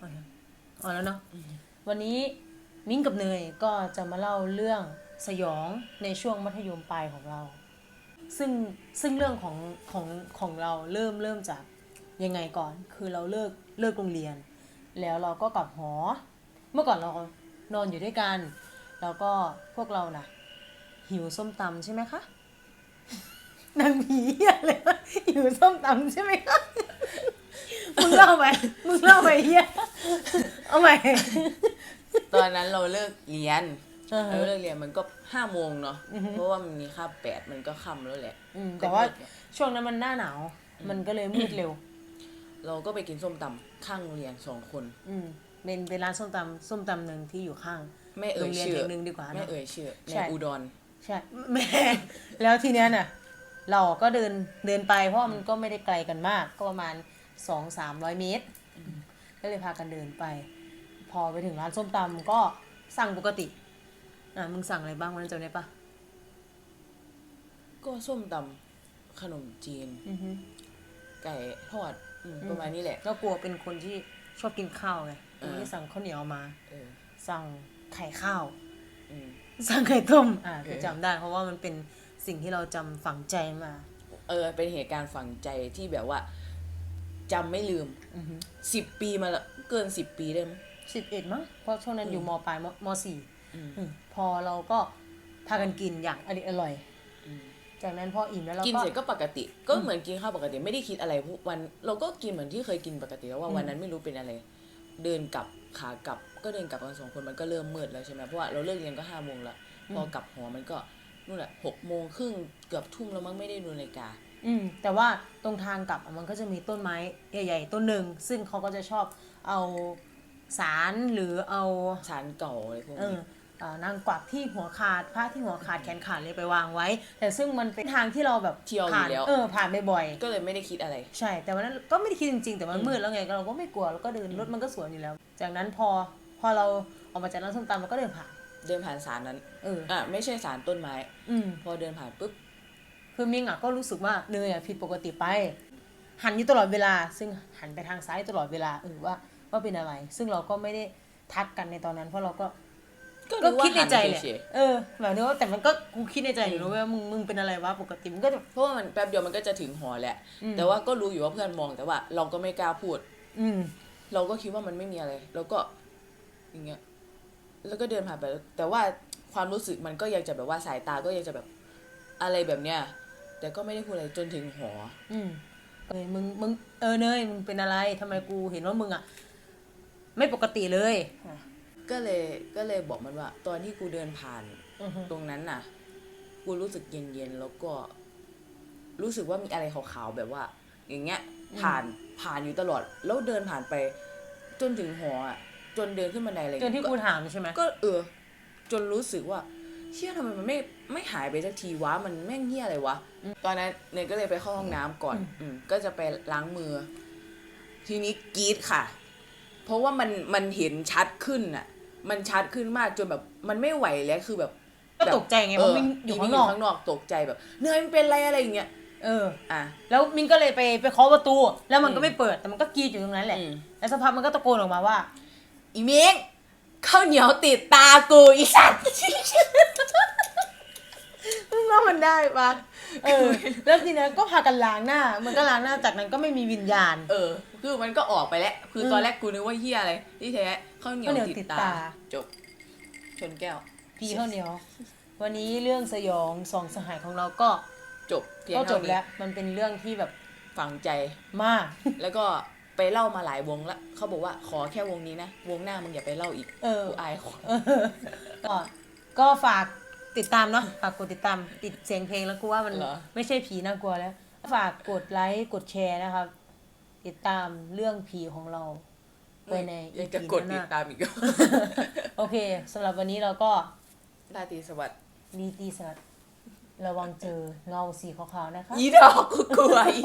อ๋ออ๋อแล้วเนาะวันนี้มิ้งกับเนยก็จะมาเล่าเรื่องสยองในช่วงมัธยมปลายของเรา ซึ่งซึ่งเรื่องของของของเราเริ่มเริ่มจากยังไงก่อน คือเราเลิกเลิกโรงเรียน แล้วเราก็กลับหอ เมื่อก่อนเรานอนอยู่ด้วยกัน แล้วก็พวกเราน่ะ หิวส้มตำใช่ไหมคะนางผีอะไรวะหิวส้มตำใช่ไหมคะมึงเล่าไปมึงเล่าไปเฮีย เอาใหม่ ตอนนั้นเราเลิกเรียนอ่าฮะเราเลิกเรียนมันก็ห้าโมงเนาะเพราะว่ามันมีค่าบแปดมันก็ค่ำแล้วแหละ อืมแต่ว่าช่วงนั้นมันหน้าหนาว มันก็เลยมืดเร็ว เราก็ไปกินส้มตำข้างโรงเรียนสองคน อืมเป็นเป็นร้านส้มตำส้มตำหนึ่งที่อยู่ข้างไม่โรเอ่ยงเรียนชื่อแห่งหนึ่งดีกว่าเนอะไม่เอ่ยชื่อใช่ในอุดร ใช่แม่แล้วทีเนี้ยน่ะ เราก็เดินเดินไปเพราะว่ามันก็ไม่ได้ไกลกันมาก ก็ประมาณสองสามร้อยเมตร ก็เลยพากันเดินไป พอไปถึงร้านส้มตำก็สั่งปกติ อะมึงสั่งอะไรบ้างวันนั้นจำได้ปะก็ส้มตำขนมจีน อือฮึ ไก่ทอดอืมประมาณนี้แหละ ก็กลัวเป็นคนที่ชอบกินข้าวไงเออไม่ได้สั่งข้าวเหนียวมา เออสั่งไข่ข้าว อืม สั่งไข่ต้ม อ่าเออคือจำได้ เพราะว่ามันเป็นสิ่งที่เราจำฝังใจมา เออเป็นเหตุการณ์ฝังใจที่แบบว่า จำไม่ลืมอือฮึสิบปีมาละเกินสิบปีได้ไหมสิบเอ็ดมั้งเพราะช่วงนั้นอยู่มปลายมมสี่อืมอืมพอเราก็พากันกินอย่างอร่อยอร่อยอืมจากนั้นพออิ่มแล้วเรากินก็เสร็จก็ปกติ ก็เหมือนกินข้าวปกติไม่ได้คิดอะไรพวกวัน เราก็กินเหมือนที่เคยกินปกติแล้วว่าอืมวันนั้นไม่รู้เป็นอะไร เดินกลับขากลับ ก็เดินกลับกันสองคนมันก็เริ่มมืดแล้วใช่ไหมเพราะว่าเราเลิกเรียนก็ห้าโมงละพอกลับหอมันก็นู่นแหละหกโมงครึ่งเกือบทุ่มแล้วมั้งไม่ได้ดูนาฬิกา อืมแต่ว่าตรงทางกลับอะมันก็จะมีต้นไม้ใหญ่ๆต้นหนึ่งซึ่งเขาก็จะชอบเอาสารหรือเอาชานเก่าอะไรพวกเอนี้ อเอ่อนางกวักที่หัวขาดพระที่หัวขาดแขนขาดเลยไปวางไว้ แต่ซึ่งมันเป็นทางที่เราแบบเที่ยวอผ่านยู่แล้ว เออผ่านบ่อยก็เลยไม่ได้คิดอะไรๆใช่ แต่วันนั้นก็ไม่ได้คิดจริงๆ แต่มันมืดแล้วไงเราก็ไม่กลัวเราก็เดินรถมันก็สวนอยู่แล้ว จากนั้นพอพอเราออกมาจากร้านส้มตำเราก็เดินผ่านเดินผ่านสารนั้น เออ อะ ไม่ใช่สารต้นไม้ อืม พอเดินผ่านปุ๊บ คือมิงอะก็รู้สึกว่าเนยอะผิดปกติไป หันอยู่ตลอดเวลา ซึ่งหันไปทางซ้ายตลอดเวลาเออว่าว่าเป็นอะไร ซึ่งเราก็ไม่ได้ทักกันในตอนนั้น เพราะเราก็ก็ก็รู้ว่าคิดในใจแหละหันเฉยเออแบบนี้ว่าแต่มันก็กูคิดในใจอยู่นะว่ามึงมึงเป็นอะไรวะปกติมันก็จะๆเพราะว่ามันแป๊บเดียวมันก็จะถึงหอแหละอืมแต่ว่าก็รู้อยู่ว่าเพื่อนมองแต่ว่า เราก็ไม่กล้าพูด อืมเราก็คิดว่ามันไม่มีอะไร แล้วก็ อย่างเงี้ย แล้วก็เดินผ่านไป แต่ว่าความรู้สึกมันก็ยังจะแบบว่าสายตาก็ยังจะแบบอะไรแบบเนี้ย แต่ก็ไม่ได้พูดอะไรจนถึงหอ อืมเอ้ยมึงมึงเออเนยมึงเป็นอะไรทำไมกูเห็นว่ามึงอะ ไม่ปกติเลยอะก็เลยก็เลยบอกมันว่า ตอนที่กูเดินผ่าน อือฮึ ตรงนั้นน่ะ กูรู้สึกเย็นๆแล้วก็ รู้สึกว่ามีอะไรขาวๆแบบว่า อย่างเงี้ย ผ่านผ่านอยู่ตลอด แล้วเดินผ่านไป จนถึงหออะจนเดินขึ้นบันไดอะไรจนที่กูถามใช่ไหมก็เออ จนรู้สึกว่า เชื่อทำไมมันไม่ไม่หายไปสักทีวะมันแม่งเหี้ยอะไรวะตอนนั้นเนยก็เลยไปเข้าห้องน้ำก่อน อืมก็จะไปล้างมือ ทีนี้กรีดค่ะ เพราะว่ามันมันเห็นชัดขึ้นอะ มันชัดขึ้นมากจนแบบมันไม่ไหวแล้วคือแบบก็ตกใจไงเพราะมิงอยู่ข้างนอก ข้างนอกตกใจแบบเนยมันเป็นอะไรอะไรอย่างเงี้ยเออ อะ แล้วมิงก็เลยไปไปเคาะประตู แล้วมันก็อืมไม่เปิด แต่มันก็กรีดอยู่ตรงนั้นแหละ อืม แล้วสักพักมันก็ตะโกนออกมาว่า อีเม้ง ข้าวเหนียวติดตากูอีสัตว์มึงว่ามันได้ปะเออ แล้วทีนั้นก็พากันล้างหน้า มันก็ล้างหน้าจากนั้นก็ไม่มีวิญญาณ เออ คือมันก็ออกไปแล้ว คือตอนแรกกูนึกว่าเฮียอะไร ที่แท้ข้าวเหนียวข้าวเหนียวติดติดตาตา จบ ชนแก้ว พี่ข้าวเหนียว วันนี้เรื่องสยองสองสหายของเราก็จบเพียงก็จเท่าบนี้แล้ว มันเป็นเรื่องที่แบบฝังใจมาก แล้วก็ ไปเล่ามาหลายวงแล้วเขาบอกว่าขอแค่วงนี้นะ วงหน้ามึงอย่าไปเล่าอีกเออกูอายคนเออก็ก็ฝากติดตามเนาะฝากกดติดตามติดเสียงเพลงแล้วกูว่ามันเหรอ ไม่ใช่ผีน่ากลัวแล้ว ฝากกดไลค์กดแชร์นะครับ ติดตามเรื่องผีของเราไปในยังจะ EP กดหติน้าดตามอีกโอเคสำหรับวันนี้เราก็ ราตรีสวัสดิ์ดีตีสวัสดิ์ระวังเจอเงาสีขาวๆนะคะ อีดอกกูกลัวอี